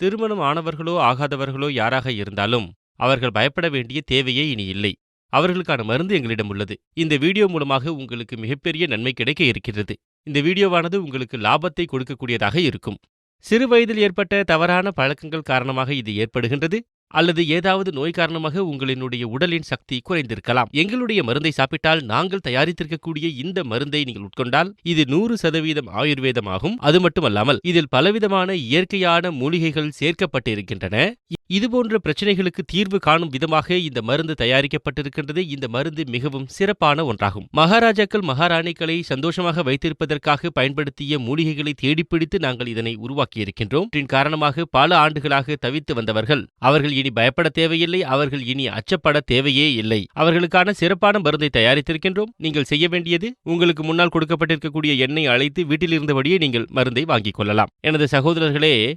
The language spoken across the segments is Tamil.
திருமணம் ஆனவர்களோ ஆகாதவர்களோ யாராக இருந்தாலும் அவர்கள் பயப்பட வேண்டிய தேவையே இனி இல்லை. அவர்களுக்கான மருந்து எங்களிடம் உள்ளது. இந்த வீடியோ மூலமாக உங்களுக்கு மிகப்பெரிய நன்மை கிடைக்க இருக்கிறது. இந்த வீடியோவானது உங்களுக்கு லாபத்தை கொடுக்கக்கூடியதாக இருக்கும். சிறு வயதில் ஏற்பட்ட தவறான பழக்கங்கள் காரணமாக இது ஏற்படுகின்றது. அல்லது ஏதாவது நோய் காரணமாக உங்களினுடைய உடலின் சக்தி குறைந்திருக்கலாம். எங்களுடைய மருந்தை சாப்பிட்டால் நாங்கள் தயாரித்திருக்கக்கூடிய இந்த மருந்தை நீங்கள் உட்கொண்டால் இது நூறு சதவீதம் ஆயுர்வேதம் ஆகும் அது மட்டுமல்லாமல் இதில் பலவிதமான இயற்கையான மூலிகைகள் சேர்க்கப்பட்டிருக்கின்றன. இதுபோன்ற பிரச்சனைகளுக்கு தீர்வு காணும் விதமாக இந்த மருந்து தயாரிக்கப்பட்டிருக்கின்றது. இந்த மருந்து மிகவும் சிறப்பான ஒன்றாகும். மகாராஜாக்கள் மகாராணிகளை சந்தோஷமாக வைத்திருப்பதற்காக பயன்படுத்திய மூலிகைகளை தேடிப்பிடித்து நாங்கள் இதனை உருவாக்கியிருக்கின்றோம். இதன் காரணமாக பல ஆண்டுகளாக தவித்து வந்தவர்கள். அவர்கள் இனி பயப்பட தேவையில்லை. அவர்கள் இனி அச்சப்பட தேவையே இல்லை. அவர்களுக்கான சிறப்பான மருந்தை தயாரித்திருக்கின்றோம். நீங்கள் செய்ய வேண்டியது உங்களுக்கு முன்னால் கொடுக்கப்பட்டிருக்கக்கூடிய எண்ணெய் அழைத்து வீட்டில் இருந்தபடியே நீங்கள் மருந்தை வாங்கிக் கொள்ளலாம். எனது சகோதரர்களே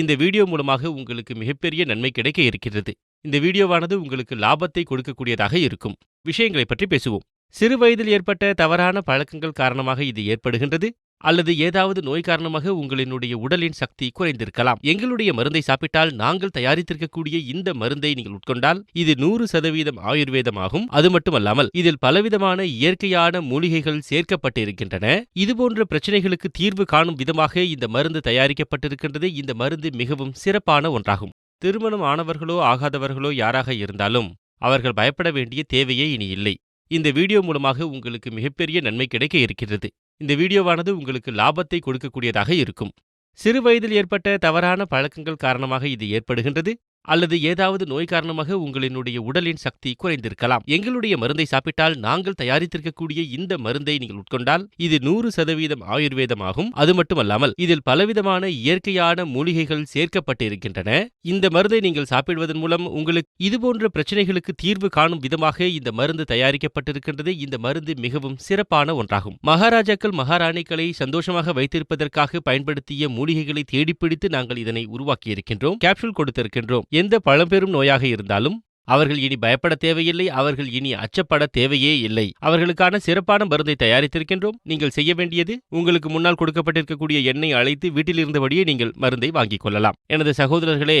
இந்த வீடியோ மூலமாக உங்களுக்கு மிகப்பெரிய நன்மை கிடைக்க இருக்கிறது. இந்த வீடியோவானது உங்களுக்கு லாபத்தை கொடுக்கக்கூடியதாக இருக்கும். விஷயங்களை பற்றி பேசுவோம். சிறு வயதில் ஏற்பட்ட தவறான பழக்கங்கள் காரணமாக இது ஏற்படுகின்றது. அல்லது ஏதாவது நோய் காரணமாக உங்களினுடைய உடலின் சக்தி குறைந்திருக்கலாம். எங்களுடைய மருந்தை சாப்பிட்டால் நாங்கள் தயாரித்திருக்கக்கூடிய இந்த மருந்தை நீங்கள் உட்கொண்டால் இது நூறு சதவீதம் ஆயுர்வேதம் ஆகும் அது மட்டுமல்லாமல் இதில் பலவிதமான இயற்கையான மூலிகைகள் சேர்க்கப்பட்டிருக்கின்றன. இதுபோன்ற பிரச்சனைகளுக்கு தீர்வு காணும் விதமாக இந்த மருந்து தயாரிக்கப்பட்டிருக்கின்றது. இந்த மருந்து மிகவும் சிறப்பான ஒன்றாகும். திருமணம் ஆனவர்களோ ஆகாதவர்களோ யாராக இருந்தாலும் அவர்கள் பயப்பட வேண்டிய தேவையே இனி இல்லை. இந்த வீடியோ மூலமாக உங்களுக்கு மிகப்பெரிய நன்மை கிடைக்க இருக்கிறது இந்த வீடியோவானது உங்களுக்கு லாபத்தை கொடுக்கக்கூடியதாக இருக்கும். சிறு வயதில் ஏற்பட்ட தவறான பழக்கங்கள் காரணமாக இது ஏற்படுகின்றது. அல்லது ஏதாவது நோய் காரணமாக உங்களினுடைய உடலின் சக்தி குறைந்திருக்கலாம். எங்களுடைய மருந்தை சாப்பிட்டால் நாங்கள் தயாரித்திருக்கக்கூடிய இந்த மருந்தை நீங்கள் உட்கொண்டால் இது நூறு சதவீதம் ஆயுர்வேதமாகும். அது மட்டுமல்லாமல் இதில் பலவிதமான இயற்கையான மூலிகைகள் சேர்க்கப்பட்டிருக்கின்றன. இந்த மருந்தை நீங்கள் சாப்பிடுவதன் மூலம் உங்களுக்கு இதுபோன்ற பிரச்சனைகளுக்கு தீர்வு காணும் விதமாக இந்த மருந்து தயாரிக்கப்பட்டிருக்கின்றது. இந்த மருந்து மிகவும் சிறப்பான ஒன்றாகும். மகாராஜாக்கள் மகாராணிகளை சந்தோஷமாக வைத்திருப்பதற்காக பயன்படுத்திய மூலிகைகளை தேடிப்பிடித்து நாங்கள் இதனை உருவாக்கியிருக்கின்றோம். கேப்சூல் கொடுத்திருக்கின்றோம். எந்த பழம்பெரும் நோயாக இருந்தாலும் அவர்கள் இனி பயப்பட தேவையில்லை அவர்கள் இனி அச்சப்பட தேவையே இல்லை. அவர்களுக்கான சிறப்பான மருந்தை தயாரித்திருக்கின்றோம். நீங்கள் செய்ய வேண்டியது உங்களுக்கு முன்னால் கொடுக்கப்பட்டிருக்கக்கூடிய எண்ணெய் அழைத்து வீட்டில் இருந்தபடியே நீங்கள் மருந்தை வாங்கிக் கொள்ளலாம். எனது சகோதரர்களே